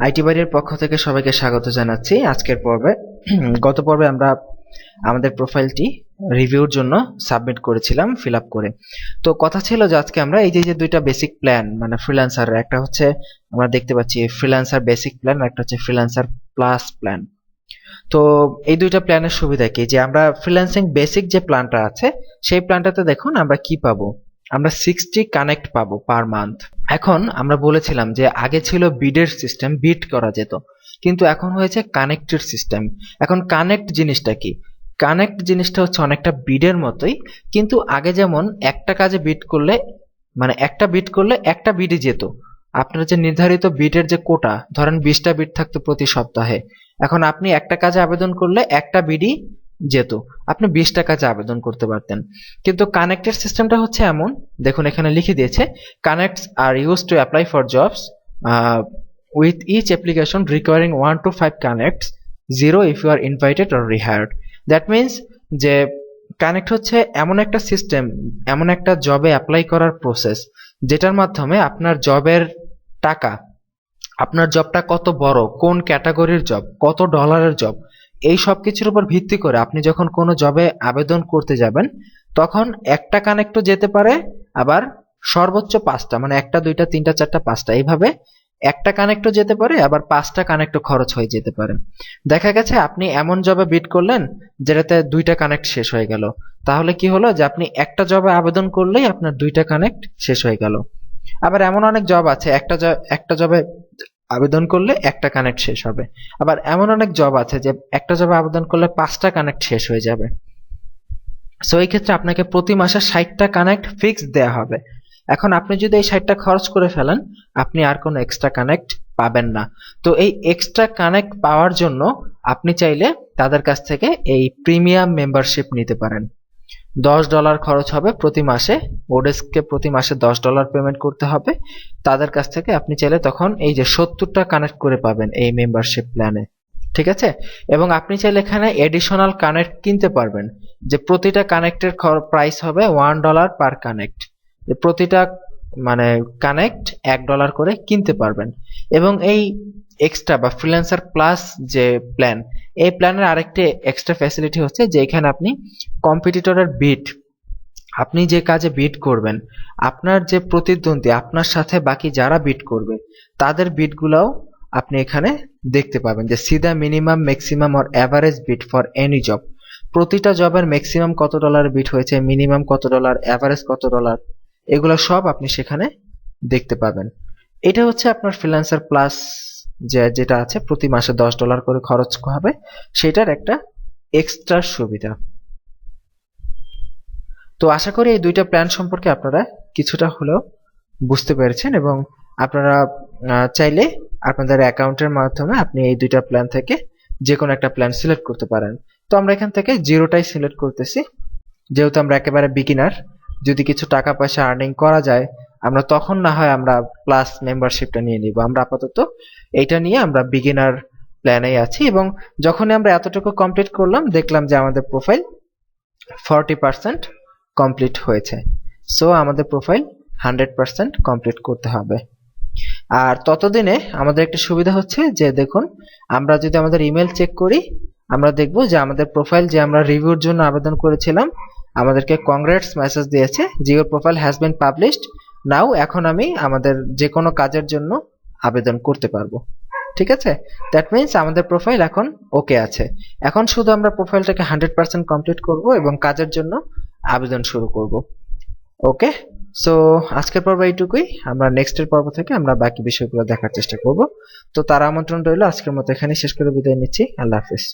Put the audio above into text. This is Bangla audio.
আইটি বাড়ির পক্ষ থেকে সবাইকে স্বাগত জানাচ্ছি। আজকের পর্বে, গত পর্বে আমরা আমাদের প্রোফাইলটি রিভিউর জন্য সাবমিট করেছিলাম ফিল করে। তো কথা ছিল যে আজকে আমরা এই যে যে দুইটা বেসিক প্ল্যান মানে ফ্রিল্যান্সার একটা হচ্ছে আমরা দেখতে পাচ্ছি ফ্রিল্যান্সার বেসিক প্ল্যান একটা হচ্ছে ফ্রিল্যান্সার প্লাস প্ল্যান। তো এই দুইটা প্ল্যানের সুবিধা কি? যে আমরা ফ্রিল্যান্সিং বেসিক যে প্ল্যানটা আছে, সেই প্ল্যানটাতে দেখুন আমরা কি পাবো। আমরা সিক্সটি কানেক্ট পাবো পার মান্থ এখন আমরা বলেছিলাম যে আগে ছিল বিডের সিস্টেম বিট করা যেত। কিন্তু এখন হয়েছে কানেক্টেড সিস্টেম এখন কানেক্ট জিনিসটা কি? কানেক্ট জিনিসটা হচ্ছে অনেকটা বিডের মতোই, কিন্তু আগে যেমন একটা কাজে বিট করলে মানে একটা বিট করলে একটা বিডে যেত। আপনার যে নির্ধারিত বিটের যে কোটা, ধরেন বিশটা বিট থাকতো প্রতি সপ্তাহে। এখন আপনি একটা কাজে আবেদন করলে একটা বিডি যেত আপনি বিশটা কাজে আবেদন করতে পারতেন। কিন্তু কানেক্টেড সিস্টেমটা হচ্ছে এমন, দেখুন এখানে লিখে দিয়েছে connects are use to apply for jobs with each application requiring one two five connects zero if you are invited or rehired that means যে কানেক্ট হচ্ছে এমন একটা সিস্টেম এমন একটা জবে অ্যাপ্লাই করার প্রসেস যেটার মাধ্যমে আপনার জবের টাকা, আপনার জবটা কত বড়, কোন ক্যাটাগরির জব কত ডলারের জব এই সব কিছুর উপর ভিত্তি করে আপনি যখন কোনো জবে আবেদন করতে যাবেন, তখন একটা কানেক্টও যেতে পারে, আবার সর্বোচ্চ পাঁচটা মানে একটা, দুইটা, তিনটা, চারটা, পাঁচটা, এইভাবে একটা কানেক্টও যেতে পারে, আবার পাঁচটা কানেক্টও খরচ হয়ে যেতে পারে। দেখা গেছে আপনি এমন জবে বিট করলেন, যেটাতে দুইটা কানেক্ট শেষ হয়ে গেল। তাহলে কি হলো যে আপনি একটা জবে আবেদন করলেই আপনার দুইটা কানেক্ট শেষ হয়ে গেল। আবার এমন অনেক জব আছে, একটা একটা জবে আবেদন করলে একটা কানেক্ট শেষ হবে। আবার এমন অনেক জব আছে যে একটা জবে আবেদন করলে পাঁচটা কানেক্ট শেষ হয়ে যাবে। সো এই ক্ষেত্রে আপনাকে প্রতি মাসে ষাটটা কানেক্ট ফিক্স দেয়া হবে। এখন আপনি যদি এই ষাটটা খরচ করে ফেলেন, আপনি আর কোনো এক্সট্রা কানেক্ট পাবেন না। তো এই এক্সট্রা কানেক্ট পাওয়ার জন্য আপনি চাইলে তাদের কাছ থেকে এই প্রিমিয়াম মেম্বারশিপ নিতে পারেন। দশ ডলার খরচ হবে প্রতি মাসে। ওডেস্ককে প্রতি মাসে দশ ডলার পেমেন্ট করতে হবে। তাদের কাছ থেকে আপনি চাইলে তখন এই যে সত্তরটা কানেক্ট করে পাবেন এই মেম্বারশিপ প্ল্যানে ঠিক আছে? এবং আপনি চাইলে এখানে এডিশনাল কানেক্ট কিনতে পারবেন। যে প্রতিটা কানেক্টের প্রাইস হবে ওয়ান ডলার পার কানেক্ট প্রতিটা মানে কানেক্ট এক ডলার করে কিনতে পারবেন। এবং এই এক্সট্রা বা ফ্রিল্যান্সার প্লাস যে প্ল্যান এই প্ল্যানের আরেকটি এক্সট্রা ফ্যাসিলিটি হচ্ছে যে এখানে আপনি কম্পিটিটরের বিট আপনি যে কাজে বিট করবেন, আপনার যে প্রতিদ্বন্দ্বী, আপনার সাথে বাকি যারা বিট করবে, তাদের বিটগুলোও আপনি এখানে দেখতে পাবেন যে সিধা minimum maximum or average bid for any job প্রতিটা জবের ম্যাক্সিমাম কত ডলার বিট হয়েছে মিনিমাম কত ডলার অ্যাভারেজ কত ডলার এগুলো সব আপনি সেখানে দেখতে পাবেন। এটা হচ্ছে আপনার ফ্রিল্যান্সার প্লাস যে যেটা আছে, প্রতি মাসে দশ ডলার করে খরচ হবে, সেটার একটা এক্সট্রা সুবিধা। তো আশা করি এই দুইটা প্ল্যান সম্পর্কে আপনারা কিছুটা হলেও বুঝতে পেরেছেন এবং আপনারা চাইলে আপনাদের অ্যাকাউন্টের মাধ্যমে আপনি এই দুইটা প্ল্যান থেকে যে কোনো একটা প্ল্যান সিলেক্ট করতে পারেন। তো আমরা এখান থেকে জিরোটাই সিলেক্ট করতেছি। যেহেতু আমরা একেবারে বিগিনার যদি কিছু টাকা পয়সা আর্নিং করা যায় আমরা তখন না হয় আমরা প্লাস মেম্বারশিপটা নিয়ে নিব। আমরা আপাতত এইটা নিয়ে আমরা বিগিনার প্ল্যানেই আছি এবং যখনই আমরা এতটুকু কমপ্লিট করলাম, দেখলাম যে আমাদের প্রোফাইল ফর্টি পার্সেন্ট কমপ্লিট হয়েছে। সো আমাদের প্রোফাইল হান্ড্রেড পার্সেন্ট কমপ্লিট করতে হবে। আর ততদিনে আমাদের একটা সুবিধা হচ্ছে যে, দেখুন, আমরা যদি আমাদের ইমেল চেক করি, আমরা দেখব যে আমাদের প্রোফাইল যে আমরা রিভিউর জন্য আবেদন করেছিলাম, আমাদেরকে কংগ্রেটস মেসেজ দিয়েছে, যে profile has been published now, এখন আমি আমাদের যে কোনো কাজের জন্য আবেদন করতে পারব। ঠিক আছে? দ্যাট মিনস আমাদের প্রোফাইল এখন ওকে আছে। এখন শুধু আমরা প্রোফাইলটাকে হান্ড্রেড পার্সেন্ট কমপ্লিট করব এবং কাজের জন্য আবেদন শুরু করব। ওকে সো আজকের পর্ব এইটুকুই। আমরা নেক্সটের পর্ব থেকে আমরা বাকি বিষয়গুলো দেখার চেষ্টা করব। তো তার আমন্ত্রণ রইল। আজকের মতো এখানে শেষ করে বিদায় নিচ্ছি। আল্লাহ হাফিজ।